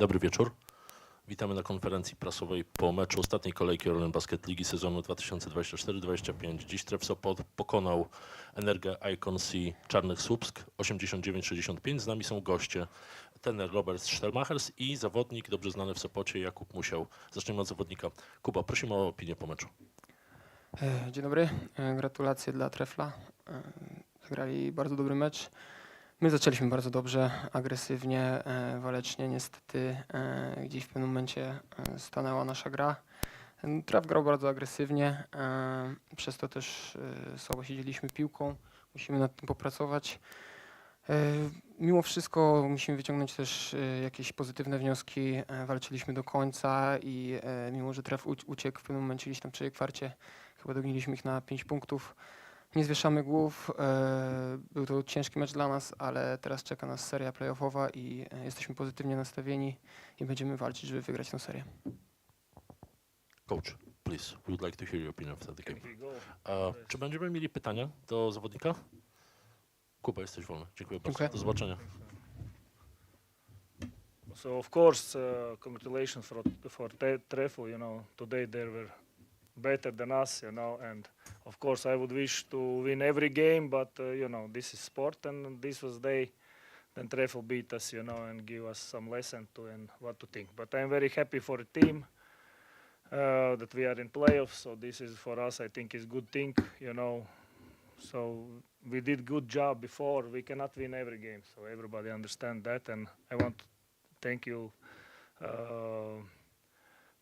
Dobry wieczór. Witamy na konferencji prasowej po meczu ostatniej kolejki Orlen Basket Ligi sezonu 2024-2025. Dziś Tref Sopot pokonał Energę Icon C Czarnych Słupsk 89-65. Z nami są goście tener Robert Stelmachers i zawodnik dobrze znany w Sopocie Jakub Musiał. Zaczniemy od zawodnika. Kuba, prosimy o opinię po meczu. E, Dzień dobry, E, gratulacje dla Trefla. E, Zagrali bardzo dobry mecz. My zaczęliśmy bardzo dobrze, agresywnie, e, walecznie. Niestety e, gdzieś w pewnym momencie e, stanęła nasza gra. Tref grał bardzo agresywnie, przez to też słabo siedzieliśmy piłką. Musimy nad tym popracować. Mimo wszystko musimy wyciągnąć też jakieś pozytywne wnioski. Walczyliśmy do końca i mimo, że uci- uciekł w pewnym momencie gdzieś tam trzeciej kwarcie, Chyba dogniliśmy ich na 5 punktów. Nie zwieszamy głów. e, Był to ciężki mecz dla nas, ale teraz czeka nas seria playoffowa i e, jesteśmy pozytywnie nastawieni i będziemy walczyć, żeby wygrać tę serię. Coach, please, we would like to hear your opinion after the game. A, czy będziemy mieli pytania do zawodnika? Kuba, jesteś wolny. Dziękuję bardzo. Dziękuję. Do zobaczenia. So of course, uh, congratulations for for Trefo. You know, today they were better than us. You know, and of course I would wish to win every game, but uh, you know this is sport, and this was day. Then Trefo beat us, you know, and give us some lesson to and what to think. But I'm very happy for the team uh, that we are in playoffs. So this is for us, I think, is good thing. You know, so we did good job before. We cannot win every game, so everybody understand that. And I want to thank you, uh,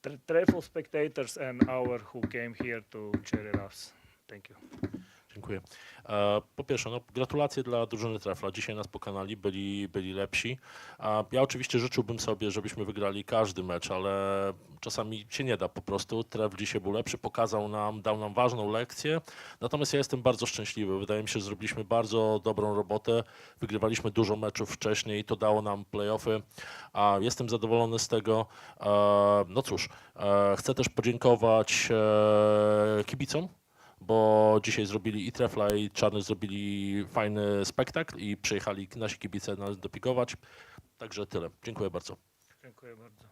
tre- Trefl spectators and our who came here to cheer us. Thank you. Dziękuję. E, Po pierwsze, no, gratulacje dla drużyny Trefla. Dzisiaj nas pokonali, byli, byli lepsi. Ja oczywiście życzyłbym sobie, żebyśmy wygrali każdy mecz, ale czasami się nie da po prostu. Tref dzisiaj był lepszy, pokazał nam, dał nam ważną lekcję. Natomiast ja jestem bardzo szczęśliwy. Wydaje mi się, że zrobiliśmy bardzo dobrą robotę. Wygrywaliśmy dużo meczów wcześniej, to dało nam playoffy. Jestem zadowolony z tego. E, No cóż, e, chcę też podziękować kibicom, bo dzisiaj zrobili i Trefla i Czarny zrobili fajny spektakl i przyjechali nasi kibice nas dopikować. Także tyle. Dziękuję bardzo. Dziękuję bardzo.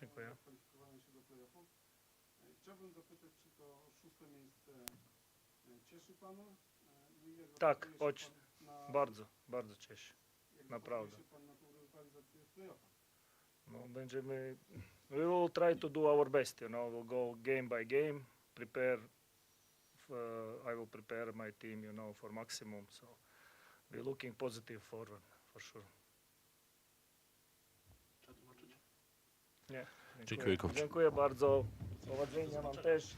Dziękuję. kwalifikowanie się do playoffów. E, Chciałbym zapytać, czy to szóste miejsce e, cieszy Pana? E, no Tak, choć na- Bardzo, bardzo cieszę. jak naprawdę. zapatruje się Pan na? No, będziemy, we will try to do our best, you know, we'll go game by game, prepare, f- uh, I will prepare my team, you know, for maximum, so we're looking positive forward, for sure. Dziękuję, coach. Dziękuję bardzo, powodzenia Wam też.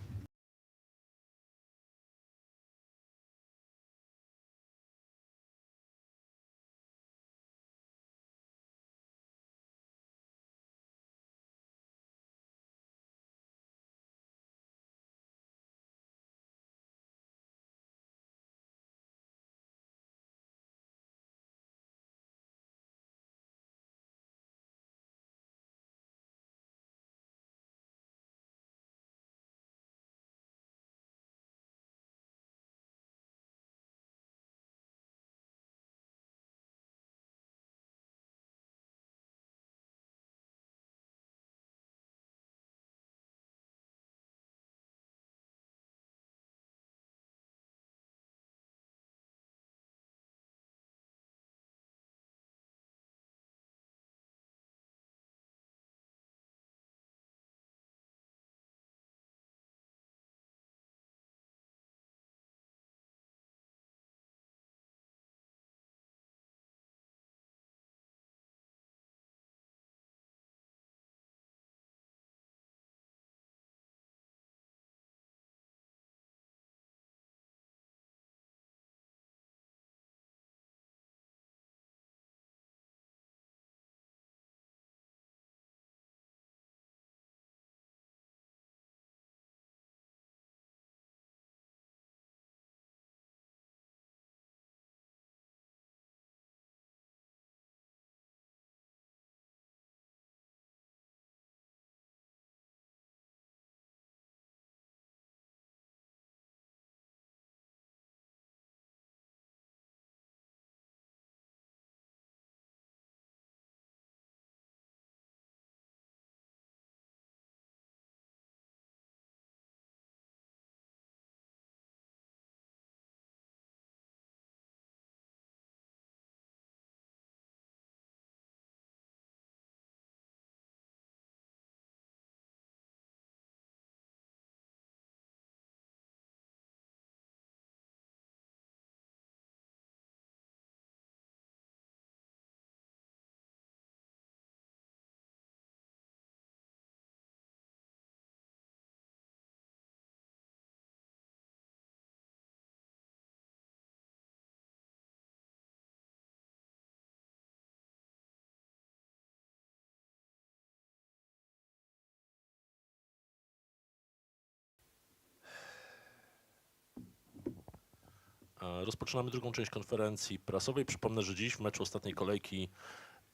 Rozpoczynamy drugą część konferencji prasowej. Przypomnę, że dziś w meczu ostatniej kolejki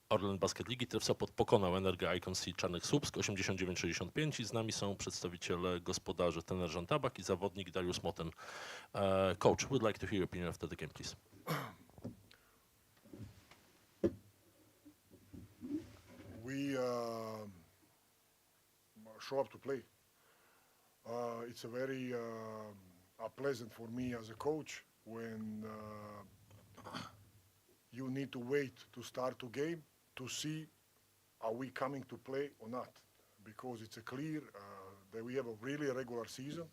Orlen Basket Ligi Tref Sopot pokonał Energy Icons i Czarnych Słupsk 89-65 i z nami są przedstawiciele gospodarzy Tener Żantabak i zawodnik Darius Moten. E, Coach, would like to hear your opinion after the game, please. we um show up to play. Uh, it's a very uh, pleasant for me as a coach when uh, you need to wait to start a game to see are we coming to play or not because it's a clear uh, that we have a really regular season.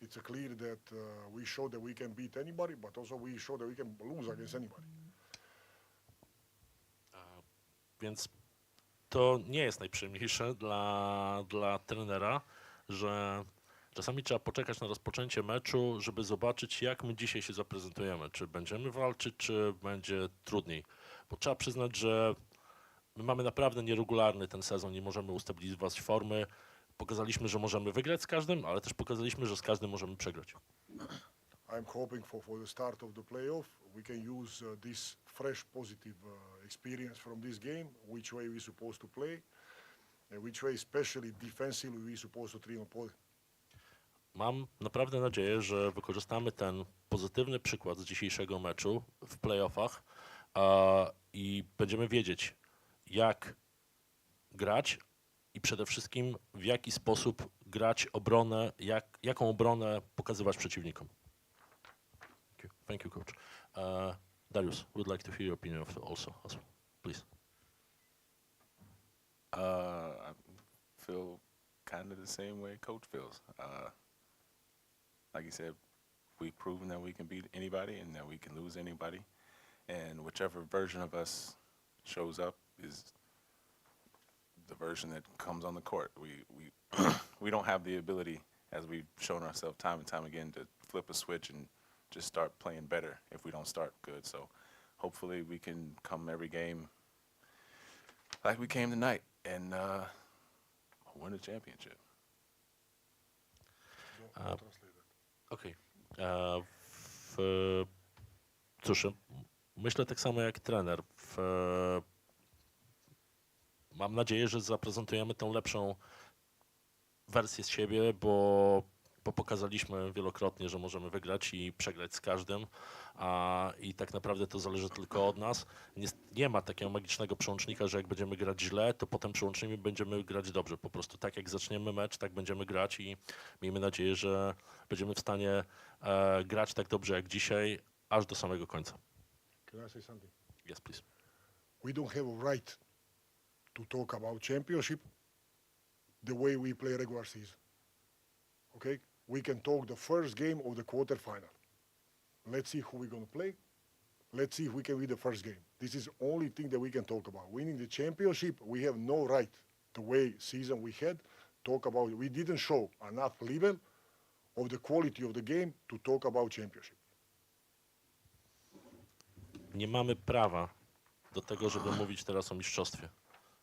It's a clear that uh, we show that we can beat anybody, but also we show that we can lose against anybody. Więc to nie jest najprzyjemniejsze dla, dla trenera, że czasami trzeba poczekać na rozpoczęcie meczu, żeby zobaczyć, jak my dzisiaj się zaprezentujemy. Czy będziemy walczyć, czy będzie trudniej. Bo trzeba przyznać, że my mamy naprawdę nieregularny ten sezon, nie możemy ustabilizować formy. Pokazaliśmy, że możemy wygrać z każdym, ale też pokazaliśmy, że z każdym możemy przegrać. I'm hoping for, for the start of the playoff, we can use uh, this fresh positive uh, experience from this game, which way we're supposed to play, and which way, especially defensively, we're supposed to opponent. Mam naprawdę nadzieję, że wykorzystamy ten pozytywny przykład z dzisiejszego meczu w playoffach a, i będziemy wiedzieć, jak grać i przede wszystkim w jaki sposób grać obronę, jak, jaką obronę pokazywać przeciwnikom. Thank you, Thank you coach. Uh, Darius, would like to hear your opinion of also, well. please. Uh, I feel kind of the same way Coach feels. Uh, like you said, we've proven that we can beat anybody and that we can lose anybody, and whichever version of us shows up is the version that comes on the court. We we we don't have the ability, as we've shown ourselves time and time again, to flip a switch and just start playing better if we don't start good. So hopefully we can come every game like we came tonight and uh, win a championship. That. Okej. E, w- Cóż, myślę tak samo jak trener. W, mam nadzieję, że zaprezentujemy tą lepszą wersję z siebie, bo, bo pokazaliśmy wielokrotnie, że możemy wygrać i przegrać z każdym. A, I tak naprawdę to zależy tylko od nas. Nie, nie ma takiego magicznego przełącznika, że jak będziemy grać źle, to potem przełącznimy będziemy grać dobrze. Po prostu tak jak zaczniemy mecz, tak będziemy grać i miejmy nadzieję, że będziemy w stanie e, grać tak dobrze jak dzisiaj, aż do samego końca. Can I say something? Yes, please. We don't have a right to talk about championship the way we play regular season. Okay? We can talk the first game of the quarterfinal. Let's see who we're going to play. Let's see if we can win the first game. This is only thing that we can talk about. Winning the championship, we have no right, the way season we had, talk about We didn't show enough level of the quality of the game to talk about championship. Nie mamy prawa do tego, żeby mówić teraz o mistrzostwie.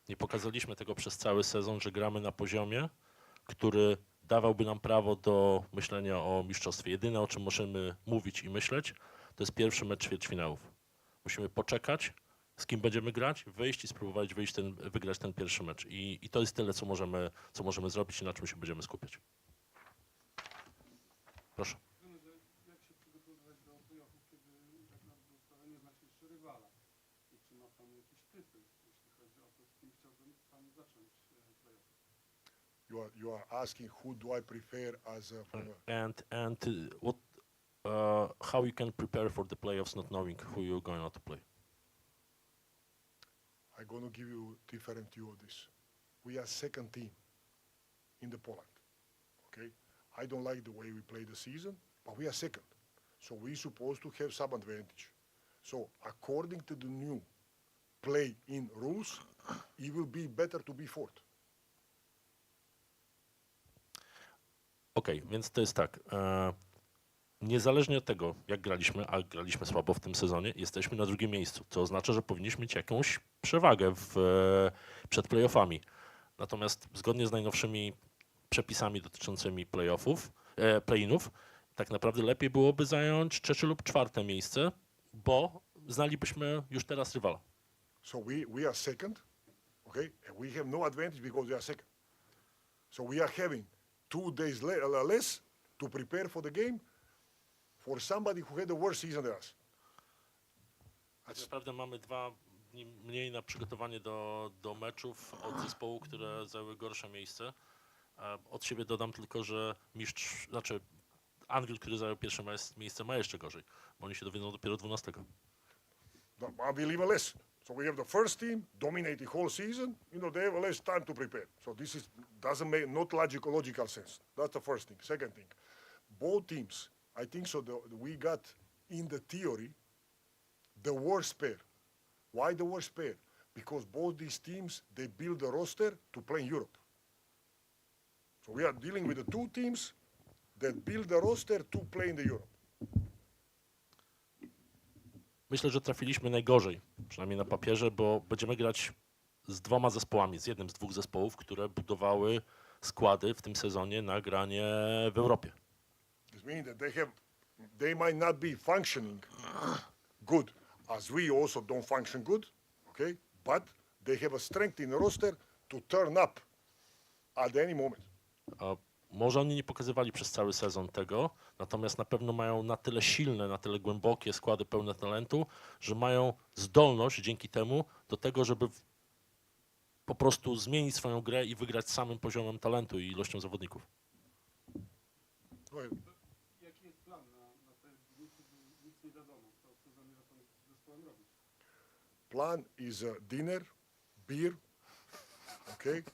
Nie pokazaliśmy tego przez cały sezon, że gramy na poziomie, który dawałby nam prawo do myślenia o mistrzostwie. Jedyne, o czym możemy mówić i myśleć, to jest pierwszy mecz ćwierćfinałów. Musimy poczekać, z kim będziemy grać, wyjść i spróbować wyjść ten, wygrać ten pierwszy mecz. I, I to jest tyle, co możemy, co możemy zrobić i na czym się będziemy skupiać. Proszę. You are, you are asking who do I prefer as a, a and and uh, what uh, how you can prepare for the playoffs not knowing who you're going to play I'm going to give you different view of this. We are second team in the Poland. Okay, I don't like the way we play the season, but we are second, so we're supposed to have some advantage. So according to the new play-in rules, it will be better to be fourth. Okej, więc to jest tak. E, niezależnie od tego, jak graliśmy, a graliśmy słabo w tym sezonie, jesteśmy na drugim miejscu, co oznacza, że powinniśmy mieć jakąś przewagę w, e, przed playoffami. Natomiast zgodnie z najnowszymi przepisami dotyczącymi playoffów, e, play-inów, tak naprawdę lepiej byłoby zająć trzecie lub czwarte miejsce, bo znalibyśmy już teraz rywala. So we, we are second, okay? And we have no advantage because we are second. So we are having two days le- less to prepare for the game for somebody who had the worst season than us. Tak naprawdę mamy dwa dni mniej na przygotowanie do, do meczów od zespołu, które zajęły gorsze miejsce. Od siebie dodam tylko, że mistrz, znaczy Anvil, który zajął pierwsze miejsce, ma jeszcze gorzej, bo oni się dowiedzą dopiero 12. No, I believe even less. So we have the first team dominate the whole season. You know, they have less time to prepare. So this is doesn't make not logical logical sense. That's the first thing. Second thing, both teams, I think so. The, we got in the theory the worst pair. Why the worst pair? Because both these teams they build the roster to play in Europe. So we are dealing with the two teams that build the roster to play in the Europe. Myślę, że trafiliśmy najgorzej, przynajmniej na papierze, bo będziemy grać z dwoma zespołami, z jednym z dwóch zespołów, które budowały składy w tym sezonie na granie w Europie. This means that they have, they might not be functioning good as we also don't function good, okay? But they have a strength in the roster to turn up at any moment. A może oni nie pokazywali przez cały sezon tego, natomiast na pewno mają na tyle silne, na tyle głębokie składy pełne talentu, że mają zdolność dzięki temu do tego, żeby po prostu zmienić swoją grę i wygrać samym poziomem talentu i ilością zawodników. Jaki jest plan na, nic nie wiadomo? Co, co zamierza Pan z zespołem robić? Plan is uh, dinner, beer, okay?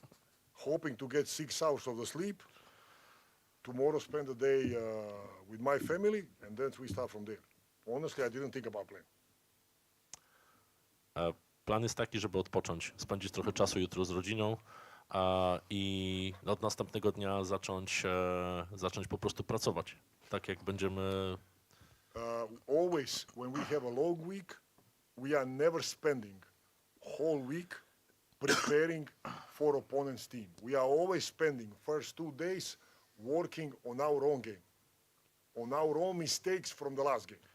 Hoping to get six hours of the sleep. Tomorrow spend the day uh, with my family, and then we start from there. Honestly, I didn't think about plan. E, Plan jest taki, żeby odpocząć, spędzić trochę czasu jutro z rodziną a, i od następnego dnia zacząć, e, zacząć po prostu pracować. Tak jak będziemy uh, always when we have a long week, we are never spending whole week preparing for opponent's team. We are always spending first two days working on our own game, on our own mistakes from the last game.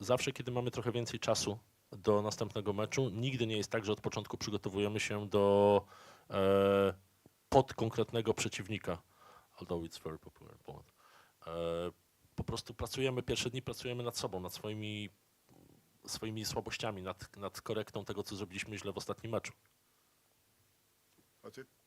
zawsze, kiedy mamy trochę więcej czasu do następnego meczu, nigdy nie jest tak, że od początku przygotowujemy się do e, pod konkretnego przeciwnika. Although it's very popular Poland. E, po prostu pracujemy, pierwsze dni pracujemy nad sobą, nad swoimi, swoimi słabościami, nad, nad korektą tego, co zrobiliśmy źle w ostatnim meczu. That's it.